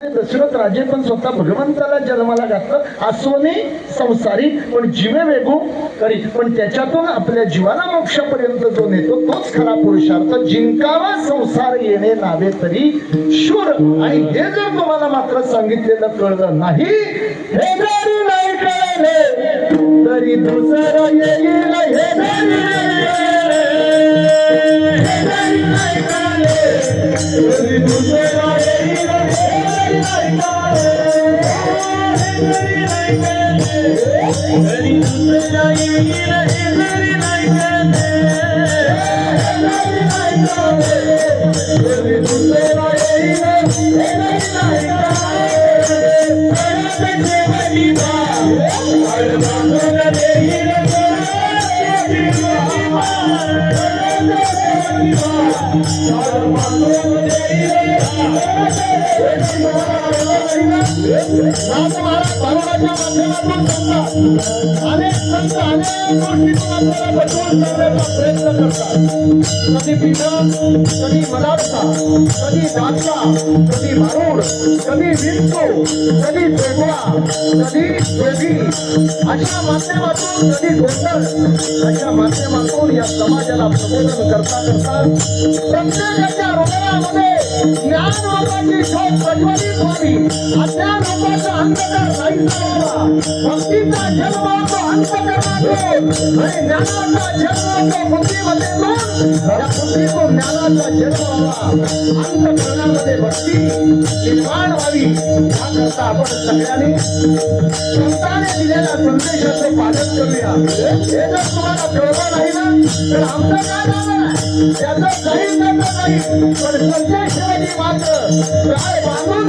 दशरथ राजे पण स्वतः भगवंताला जन्माला घातलं. आसवने संसारी पण जीवे वेगू करी पण त्याच्यातून आपल्या जीवाला मोक्षापर्यंत जो नेतो तोच खरा पुरुषार्थ. जिंकावा संसार येणे नावे तरी शूर. आणि हे जर तुम्हाला मात्र सांगितलेलं कळलं नाही हे जरी नाही कळले तरी दुसरं येईल हे हे जरी नाही कळले, तरी दुसरं येईल I'm gonna make you. अनेक संत अनेक करण्याचा प्रयत्न करतात कधी पिठं कधी मदारसा कधी दांडगा कधी भारूड कधी विंचो कधी पेगवा कधी देवी अशा माध्यमातून कधी गोंधळ अशा माध्यमातून या समाजाला प्रबोधन करता करता प्रत्येकाच्या हृदयामध्ये ज्ञान लोकांची शोध प्रज्वलित व्हावी अज्ञान अंतकरणामध्ये भक्ती निर्माण व्हावी याकरता आपण सगळ्यांनी संताने दिलेल्या संदेशाचं पालन करूया हे जर तुम्हाला कळलं नाही ना तर आमचं काय त्याचं काही नाही. पण संदेश मात्र काय बांधून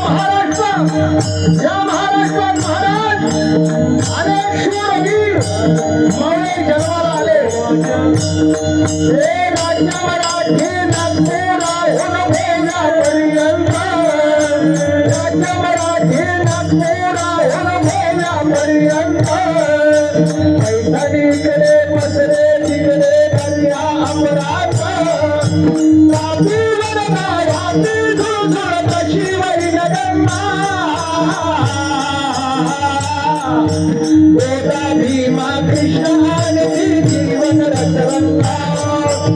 महाराष्ट्र. या महाराष्ट्रात महाराज. अनेक शूरवीर मौळे जन्माला आले. हे राज्य मराठी नागपूर होऊन भोजापर्यंत राज्य मराठी नागपूर होऊन भोजापर्यंत पैठणीकडे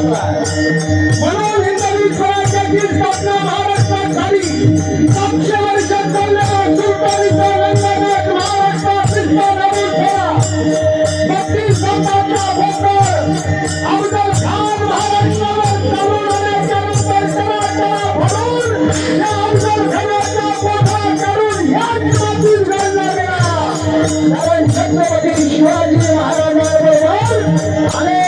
लागला म्हणून हिंदवी स्वराज्याची स्थापना महाराष्ट्रात झाली सातशे वर्ष चाललेला सुलतानी औरंगाबाद महाराष्ट्रातील नवीन ठेवा बत्तीस संतांचा भोकर अफजल खान महाराष्ट्रावर चालवण्याच्या नंतर सराटा म्हणून या अफजल खानाचा पोठा करून या जगातील लढला गेला कारण छत्रपती शिवाजी महाराजांबरोबर अनेक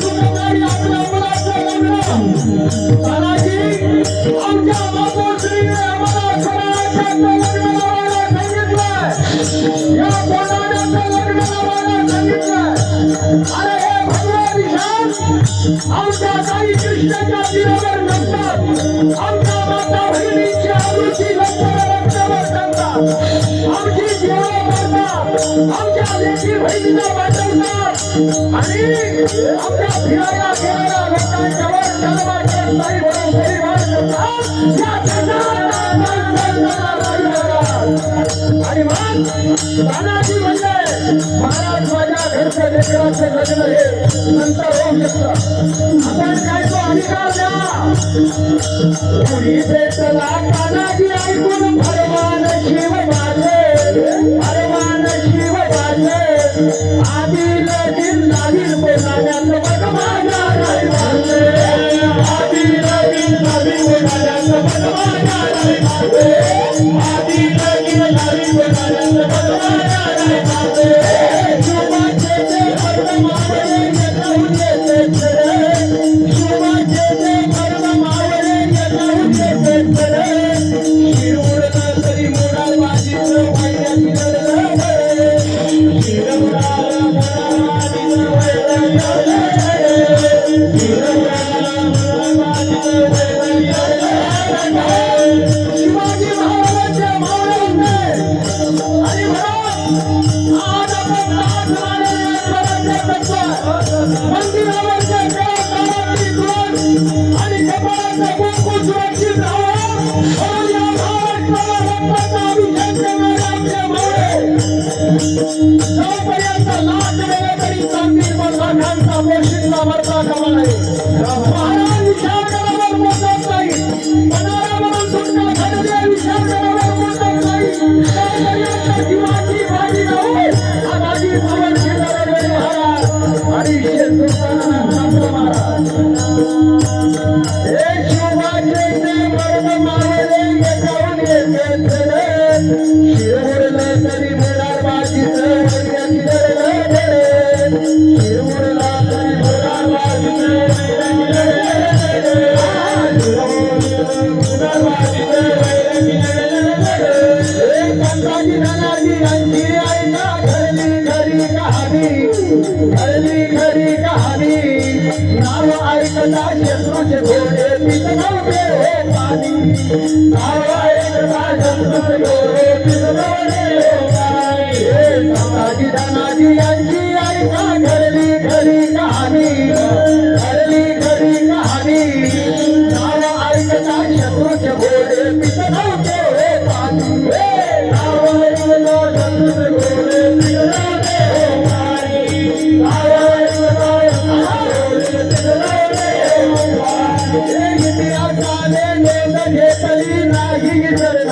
आमच्या काही कृष्णाच्या तीरावर नसतात आमच्या माता बहिणीच्या आवृत्ती रक्तावर करतात आमची सेवा करतात. आमच्या देशी बहिणीला पाठवतात आणि आमच्या फिरायला गेलेल्या लोकांजवळ सर्वांच्या परिवार करतात या आणि मग तानाजी म्हणजे महाराज माझ्या घरच्या लेकराचे लग्न हे नंतर होऊ शकत आपण काय तो अधिकार द्या कुणी भेटला तानाजी ऐकून भगवान शिव माझे भगवान शिव माझे आधी लगीन लागील पण नाण्याचं बघ माझ्या नाही कहाणी घडली खरी कहाणी नाव ऐकला शत्रूचे घोडे पित नव्हते हे पाणी. नाव ऐकला शत्रूचे घोडे पित पाणी. हे यांची ऐका घडली खरी कहाणी? घडली खरी